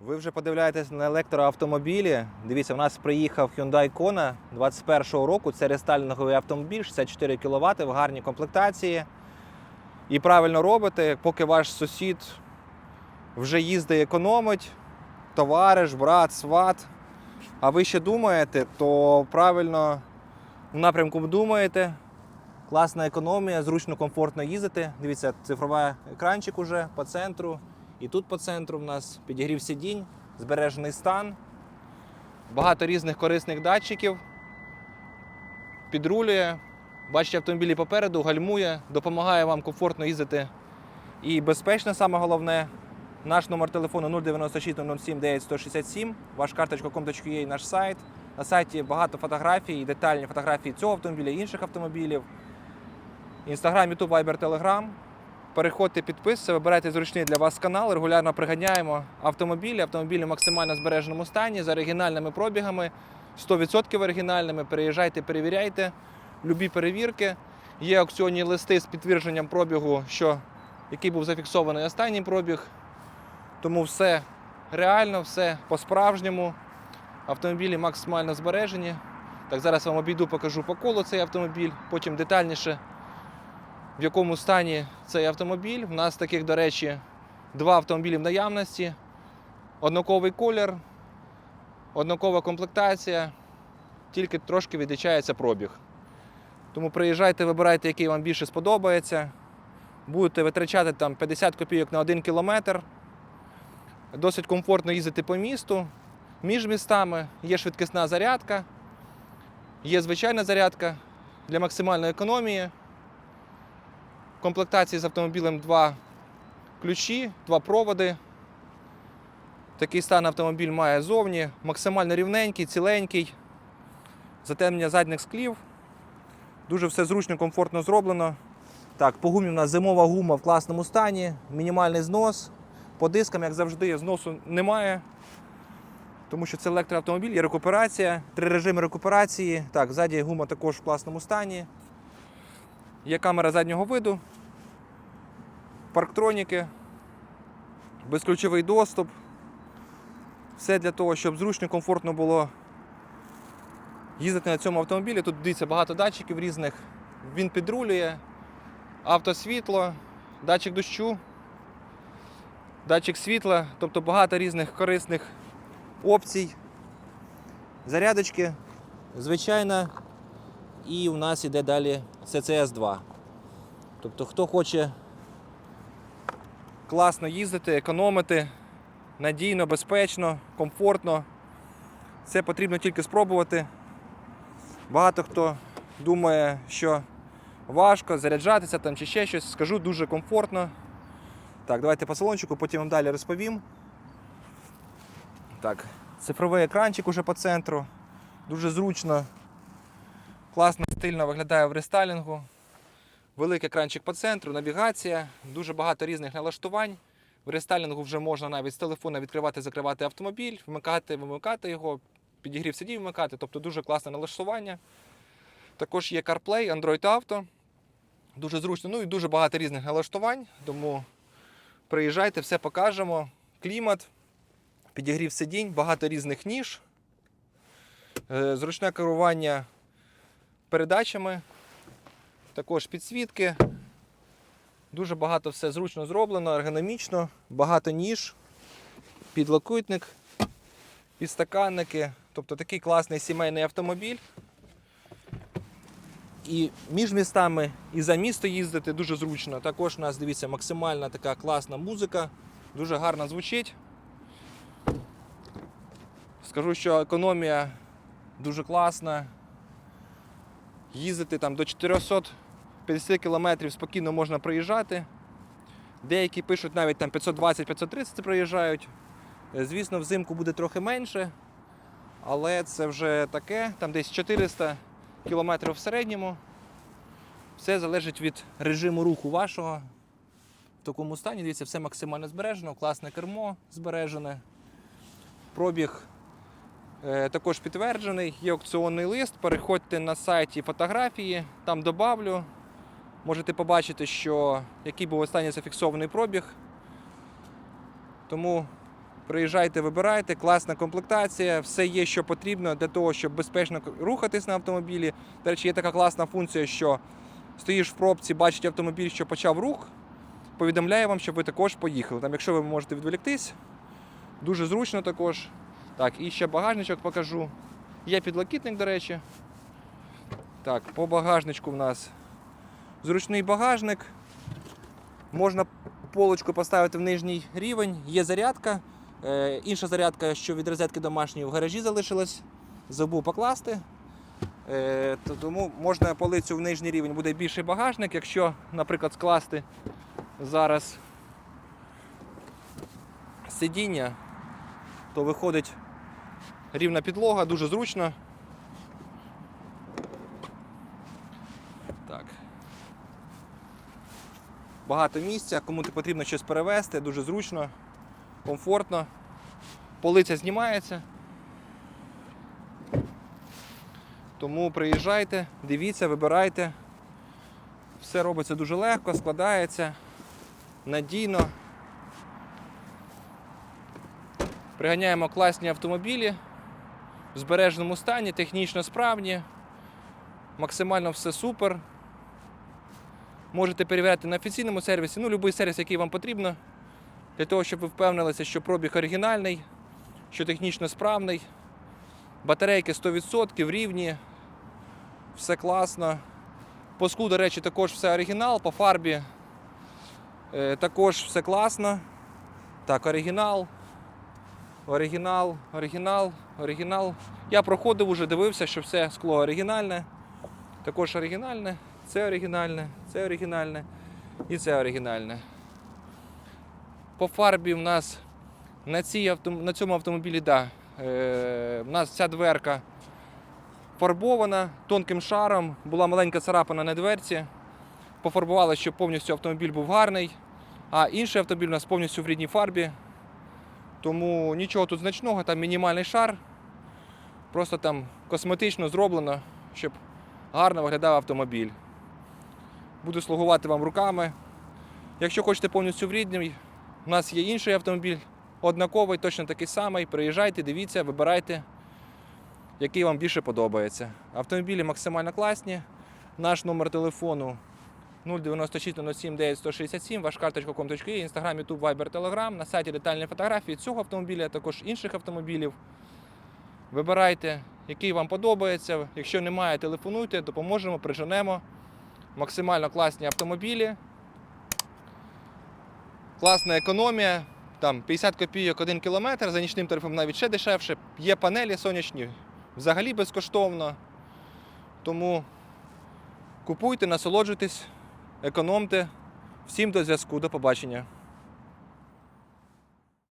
Ви вже подивляєтесь на електроавтомобілі. Дивіться, у нас приїхав Hyundai Kona 21-го року. Це рестайлінговий автомобіль, 64 кВт в гарній комплектації. І правильно робите, поки ваш сусід вже їздить, економить, товариш, брат, сват. А ви ще думаєте, то правильно в напрямку думаєте. Класна економія, зручно, комфортно їздити. Дивіться, цифровий екранчик уже по центру. І тут по центру в нас підігрів сидінь, збережений стан, багато різних корисних датчиків. Підрулює. Бачите, автомобілі попереду, гальмує, допомагає вам комфортно їздити і безпечно, саме головне. Наш номер телефону 096 07 9167, ваш карточка.com.ua, наш сайт. На сайті багато фотографій, детальні фотографії цього автомобіля, інших автомобілів. Інстаграм, Ютуб, Вайбер, Телеграм. Переходьте, підписуйтесь, вибирайте зручний для вас канал. Регулярно приганяємо автомобілі. Автомобілі в максимально збереженому стані з оригінальними пробігами, 100% оригінальними. Переїжджайте, перевіряйте. Любі перевірки. Є аукціонні листи з підтвердженням пробігу, що який був зафіксований останній пробіг. Тому все реально, все по-справжньому. Автомобілі максимально збережені. Так, зараз вам обійду, покажу по колу цей автомобіль, потім детальніше в якому стані цей автомобіль. У нас таких, до речі, два автомобілі в наявності. Однаковий колір, однакова комплектація, тільки трошки відрізняється пробіг. Тому приїжджайте, вибирайте, який вам більше сподобається. Будете витрачати там 50 копійок на 1 кілометр. Досить комфортно їздити по місту. Між містами є швидкісна зарядка, є звичайна зарядка для максимальної економії. Комплектації з автомобілем два ключі, два проводи. Такий стан автомобіль має зовні, максимально рівненький, ціленький, затемнення задніх склів. Дуже все зручно, комфортно зроблено. Так, по гумі у нас зимова гума в класному стані, мінімальний знос. По дискам, як завжди, зносу немає. Тому що це електроавтомобіль, є рекуперація, три режими рекуперації. Так, ззаді гума також в класному стані. Є камера заднього виду, парктроніки, безключовий доступ. Все для того, щоб зручно, комфортно було їздити на цьому автомобілі. Тут дивіться багато датчиків різних. Він підрулює, автосвітло, датчик дощу, датчик світла, тобто багато різних корисних опцій. Зарядочки, звичайна. І у нас іде далі CCS 2. Тобто, хто хоче класно їздити, економити, надійно, безпечно, комфортно, це потрібно тільки спробувати. Багато хто думає, що важко заряджатися там чи ще щось. Скажу дуже комфортно. Так, давайте по салончику, потім вам далі розповім. Так, цифровий екранчик уже по центру. Дуже зручно. Класно, стильно виглядає в рестайлінгу. Великий екранчик по центру, навігація, дуже багато різних налаштувань. В рестайлінгу вже можна навіть з телефона відкривати, закривати автомобіль, вмикати, вимикати його, підігрів сидів вмикати, тобто дуже класне налаштування. Також є CarPlay, Android Auto. Дуже зручно, ну і дуже багато різних налаштувань. Тому приїжджайте, все покажемо. Клімат, підігрів сидінь, багато різних ніж, Е, зручне керування передачами, також підсвітки. Дуже багато все зручно зроблено, ергономічно, багато ніж, підлокітник, підстаканники. Тобто такий класний сімейний автомобіль. І між містами, і за місто їздити дуже зручно. Також у нас, дивіться, максимальна така класна музика, дуже гарно звучить. Скажу, що економія дуже класна. Їздити там до 450 км спокійно можна проїжджати. Деякі пишуть навіть там 520-530 проїжджають. Е, Звісно, взимку буде трохи менше, але це вже таке, там десь 400 км в середньому. Все залежить від режиму руху вашого. В такому стані, дивіться, все максимально збережено, класне кермо збережене. Пробіг Також підтверджений, є аукціонний лист. Переходьте на сайті фотографії, там добавлю. Можете побачити, що який був останній зафіксований пробіг. Тому Приїжджайте, вибирайте, класна комплектація, все є, що потрібно для того, щоб безпечно рухатись на автомобілі. До речі, є така класна функція, що стоїш в пробці, бачить автомобіль, що почав рух, повідомляє вам, щоб ви також поїхали. Там, якщо ви можете відволіктись, дуже зручно також. Так, і ще багажничок покажу. Є підлокітник, до речі. Так, по багажничку в нас зручний багажник. Можна полочку поставити в нижній рівень, є зарядка. Е, інша зарядка, що від розетки домашньої в гаражі залишилась, забув покласти. Е, то- тому можна полицю в нижній рівень, буде більший багажник. Якщо, наприклад, скласти зараз сидіння, то виходить рівна підлога, дуже зручно. Так. Багато місця, кому потрібно щось перевезти, дуже зручно, комфортно. Полиця знімається. Тому приїжджайте, дивіться, вибирайте. Все робиться дуже легко, складається, надійно. Приганяємо класні автомобілі в збереженому стані, технічно справні, максимально все супер. Можете перевіряти на офіційному сервісі, ну будь-який сервіс, який вам потрібно, для того, щоб ви впевнилися, що пробіг оригінальний, що технічно справний. Батарейки 100% рівні, все класно. По склу, до речі, також все оригінал, по фарбі е, також все класно. Так, оригінал. Оригінал, оригінал, оригінал. Я проходив уже, дивився, що все скло оригінальне. Також оригінальне, це оригінальне, це оригінальне і це оригінальне. По фарбі в нас на, цій на цьому автомобілі, да, е, в нас ця дверка фарбована тонким шаром, була маленька царапина на дверці. Пофарбували, щоб повністю автомобіль був гарний. А інший автомобіль у нас повністю в рідній фарбі. Тому нічого тут значного, там мінімальний шар. Просто там косметично зроблено, щоб гарно виглядав автомобіль. Буду слугувати вам руками. Якщо хочете повністю в рідній, у нас є інший автомобіль, однаковий, точно такий самий. Приїжджайте, дивіться, вибирайте, який вам більше подобається. Автомобілі максимально класні. Наш номер телефону 096 07 9 167, ваш карточка.com.ua, інстаграм, ютуб, вайбер, телеграм. На сайті детальні фотографії цього автомобіля, а також інших автомобілів. Вибирайте, який вам подобається. Якщо немає, телефонуйте, допоможемо, приженемо. Максимально класні автомобілі. Класна економія. Там 50 копійок 1 кілометр, за нічним тарифом навіть ще дешевше. Є панелі сонячні, взагалі безкоштовно. Тому купуйте, насолоджуйтесь, економте. Всім до зв'язку, до побачення.